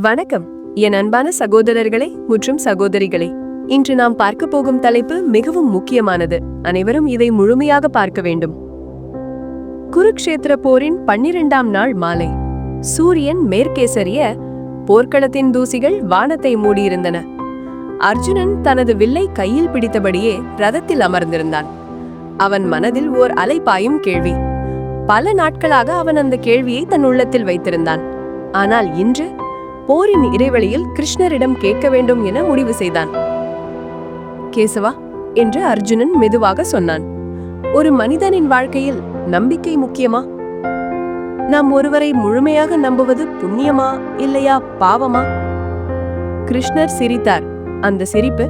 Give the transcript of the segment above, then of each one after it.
வணக்கம். என் அன்பான சகோதரர்களே மற்றும் சகோதரிகளே இன்று நாம் பார்க்க போகும் தலைப்பு மிகவும் முக்கியமானது. அனைவரும் இதை முழுமையாக பார்க்க வேண்டும். குருக்ஷேத்திர போரின் பன்னிரெண்டாம் நாள் மாலை. சூரியன் மேற்கே சரிய போர்க்களத்தின் தூசிகள் வானத்தை மூடியிருந்தன. அர்ஜுனன் தனது வில்லை கையில் பிடித்தபடியே ரதத்தில் அமர்ந்திருந்தான். அவன் மனதில் ஓர் அலைப்பாயும் கேள்வி. பல நாட்களாக அவன் அந்த கேள்வியை தன் உள்ளத்தில் வைத்திருந்தான். ஆனால் இன்று போரின் இடைவெளியில் கிருஷ்ணரிடம் கேட்க வேண்டும் என முடிவு செய்தான். கேசவா என்று அர்ஜுனன் மெதுவாக சொன்னான். ஒரு மனிதனின் வாழ்க்கையில் நம்பிக்கை முக்கியமா? நாம் ஒருவரை முழுமையாக நம்புவது புண்ணியமா இல்லையா பாவமா? கிருஷ்ணர் சிரித்தார். அந்த சிரிப்பு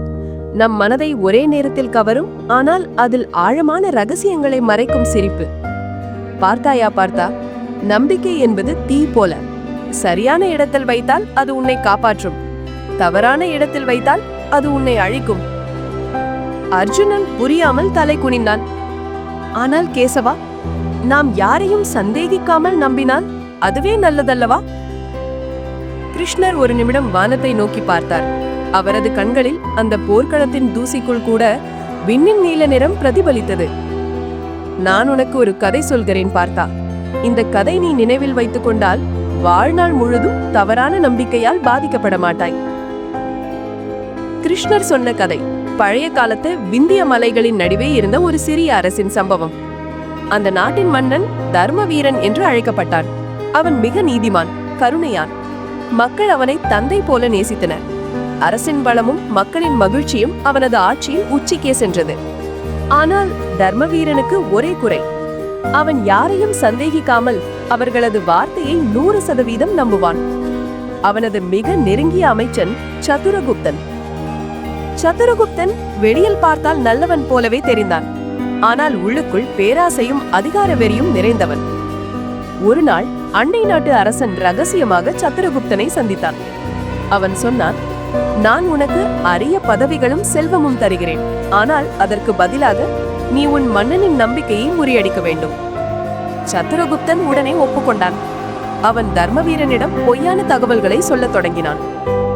நம் மனதை ஒரே நேரத்தில் கவரும் ஆனால் அதில் ஆழமான ரகசியங்களை மறைக்கும் சிரிப்பு. பார்த்தாயா பார்த்தா நம்பிக்கை என்பது தீ போல. சரியான இடத்தில் வைத்தால் அது உன்னை காப்பாற்றும். தவறான இடத்தில் வைத்தால் அது உன்னை அழிக்கும். அர்ஜுனன் புரியாமல் தலை குனிந்தான். ஆனால் கேசவா நாம் யாரையும் சந்தேகிக்காமல் நம்பினால் அதுவே நல்லதல்லவா? கிருஷ்ணர் ஒரு நிமிடம் வானத்தை நோக்கி பார்த்தார். அவரது கண்களில் அந்த போர்க்களத்தின் தூசிக்குள் கூட விண்ணின் நீல நிறம் பிரதிபலித்தது. நான் உனக்கு ஒரு கதை சொல்கிறேன் பார்த்தா. இந்த கதை நீ நினைவில் வைத்துக் கொண்டால் வாழ்நாள் முழுதும் தவறான நம்பிக்கையால் பாதிக்கப்பட மாட்டாய். கிருஷ்ணர் சொன்ன கதை பழைய காலத்து விந்திய மலைகளின் நடுவே இருந்த ஒரு சிறிய அரசின் சம்பவம். அந்த நாட்டின் மன்னன் தர்மவீரன் என்று அழைக்கப்பட்டான் அவன் மிக நீதிமான் கருணையான். மக்கள் அவனை தந்தை போல நேசித்தனர். அரசின் பலமும் மக்களின் மகிழ்ச்சியும் அவனது ஆட்சியில் உச்சிக்கே சென்றது. ஆனால் தர்மவீரனுக்கு ஒரே குறை. அவன் யாரையும் சந்தேகிக்காமல் அவர்களது வார்த்தையை நூறு சதவீதம் நம்புவான். அவனது மிக நெருங்கிய அமைச்சன் சதுரகுப்தன். சதுரகுப்தன் வெளியில் பார்த்தால் நல்லவன் போலவே தெரிந்தான். ஆனால் உள்ளுக்குள் பேராசையும் அதிகார வெறியும் நிறைந்தவன். ஒரு நாள் அண்டை நாட்டு அரசன் ரகசியமாக சதுரகுப்தனை சந்தித்தான். அவன் சொன்னான் நான் உனக்கு அரிய பதவிகளும் செல்வமும் தருகிறேன். ஆனால் அதற்கு பதிலாக நீ உன் மன்னனின் நம்பிக்கையை முறியடிக்க வேண்டும். சத்துரகுப்தன் உடனே ஒப்புக்கொண்டான். அவன் தர்மவீரனிடம் பொய்யான தகவல்களை சொல்லத் தொடங்கினான்.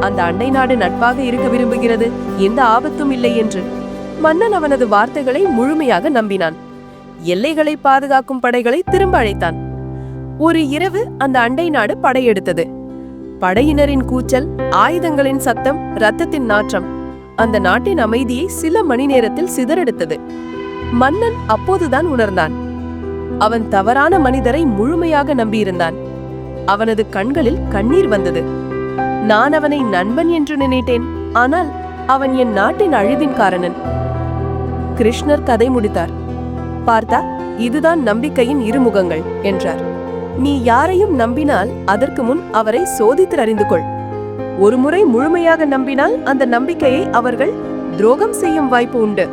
அந்த அண்டை நாடு நட்பாக இருக்க விரும்புகிறது எந்த ஆபத்தும் இல்லை என்று. மன்னன் அவனது வார்த்தைகளை முழுமையாக நம்பினான். எல்லைகளை பாதுகாக்கும் படைகளை திரும்ப அழைத்தான். ஒரு இரவு அந்த அண்டை நாடு படையெடுத்தது. படையினரின் கூச்சல் ஆயுதங்களின் சத்தம் ரத்தத்தின் நாற்றம் அந்த நாட்டின் அமைதியை சில மணி நேரத்தில் சிதறெடுத்தது. மன்னன் அப்போதுதான் உணர்ந்தான். அவன் தவறான மனிதரை முழுமையாக நம்பியிருந்தான். அவனது கண்களில் கண்ணீர் வந்தது. நான் அவனை நண்பன் என்று நினைத்தேன். ஆனால் அவன் என் நாட்டின் அழிவின் காரணன் கிருஷ்ணர் கதை முடித்தார். பார்த்தா இதுதான் நம்பிக்கையின் இருமுகங்கள் என்றார். நீ யாரையும் நம்பினால் அதற்கு முன் அவரை சோதித்து அறிந்து கொள். ஒருமுறை முழுமையாக நம்பினால் அந்த நம்பிக்கையை அவர்கள் துரோகம் செய்யும் வாய்ப்பு உண்டு.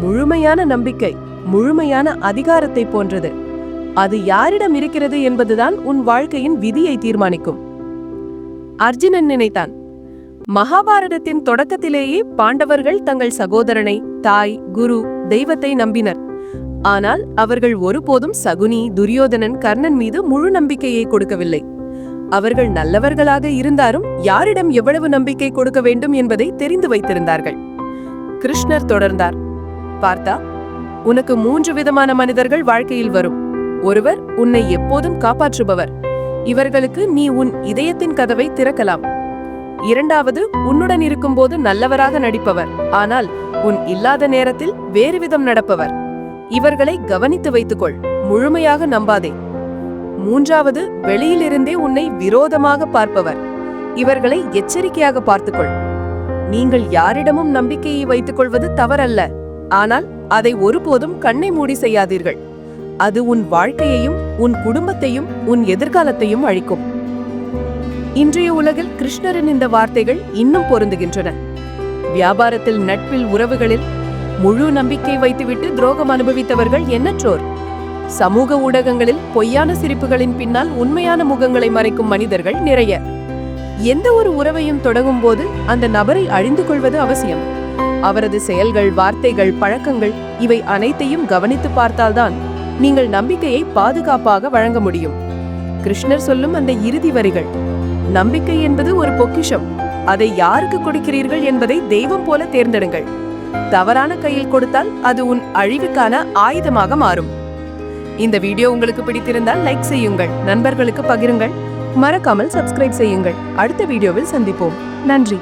முழுமையான நம்பிக்கை முழுமையான அதிகாரத்தை போன்றது. அது யாரிடம் இருக்கிறது என்பதுதான் உன் வாழ்க்கையின் விதியை தீர்மானிக்கும். அர்ஜுனன் நினைத்தான் மகாபாரதத்தின் தொடக்கத்திலேயே பாண்டவர்கள் தங்கள் சகோதரனை தாய் குரு தெய்வத்தை நம்பினர். ஆனால் அவர்கள் ஒருபோதும் சகுனி துரியோதனன் கர்ணன் மீது முழு நம்பிக்கையை கொடுக்கவில்லை. அவர்கள் நல்லவர்களாக இருந்தாலும் யாரிடம் எவ்வளவு நம்பிக்கை கொடுக்க வேண்டும் என்பதை தெரிந்து வைத்திருந்தார்கள். கிருஷ்ணர் தொடர்ந்தார் பார்த்தா உனக்கு மூன்று விதமான மனிதர்கள் வாழ்க்கையில் வரும். ஒருவர் உன்னை எப்போதும் காப்பாற்றுபவர். இவர்களுக்கு நீ உன் இதயத்தின் கதவை திறக்கலாம். இரண்டாவது உன்னுடன் இருக்கும்போது நல்லவராக நடிப்பவர். ஆனால் உன் இல்லாத நேரத்தில் வேறு விதம் நடப்பவர். இவர்களை கவனித்து வைத்துக்கொள். முழுமையாக நம்பாதே. மூன்றாவது வெளியிலிருந்தே உன்னை விரோதமாக பார்ப்பவர். இவர்களை எச்சரிக்கையாக பார்த்துக்கொள். நீங்கள் யாரிடமும் நம்பிக்கையை வைத்துக் கொள்வது தவறல்ல. ஆனால் அதை ஒருபோதும் கண்ணை மூடி செய்யாதீர்கள். அது உன் வாழ்க்கையையும் உன் குடும்பத்தையும் உன் எதிர்காலத்தையும் அழிக்கும். இன்றைய உலகில் கிருஷ்ணரின் இந்த வார்த்தைகள் இன்னும் பொருந்துகின்றன. வியாபாரத்தில் நட்பில் உறவுகளில் முழு நம்பிக்கை வைத்துவிட்டு துரோகம் அனுபவித்தவர்கள் எண்ணற்றோர் சமூக ஊடகங்களில் பொய்யான சிரிப்புகளின் பின்னால் உண்மையான முகங்களை மறைக்கும் மனிதர்கள் நிறைய. எந்த ஒரு உறவையும் தொடங்கும் போது அந்த நபரை அழிந்து கொள்வது அவசியம். அவரது செயல்கள் வார்த்தைகள் பழக்கங்கள் இவை அனைத்தையும் கவனித்து பார்த்தால்தான் நீங்கள் நம்பிக்கையை பாதுகாப்பாக வழங்க முடியும். கிருஷ்ணர் சொல்லும் அந்த இறுதி வரிகள் நம்பிக்கை என்பது ஒரு பொக்கிஷம் அதை யாருக்கு கொடுக்கிறீர்கள் என்பதை தெய்வம் போல தேர்ந்தெடுங்கள். தவறான கையில் கொடுத்தால் அது உன் அழிவுக்கான ஆயுதமாக மாறும். இந்த வீடியோ உங்களுக்கு பிடித்திருந்தால் லைக் செய்யுங்கள் நண்பர்களுக்கு பகிருங்கள் மறக்காமல் சப்ஸ்கிரைப் செய்யுங்கள். அடுத்த வீடியோவில் சந்திப்போம். நன்றி.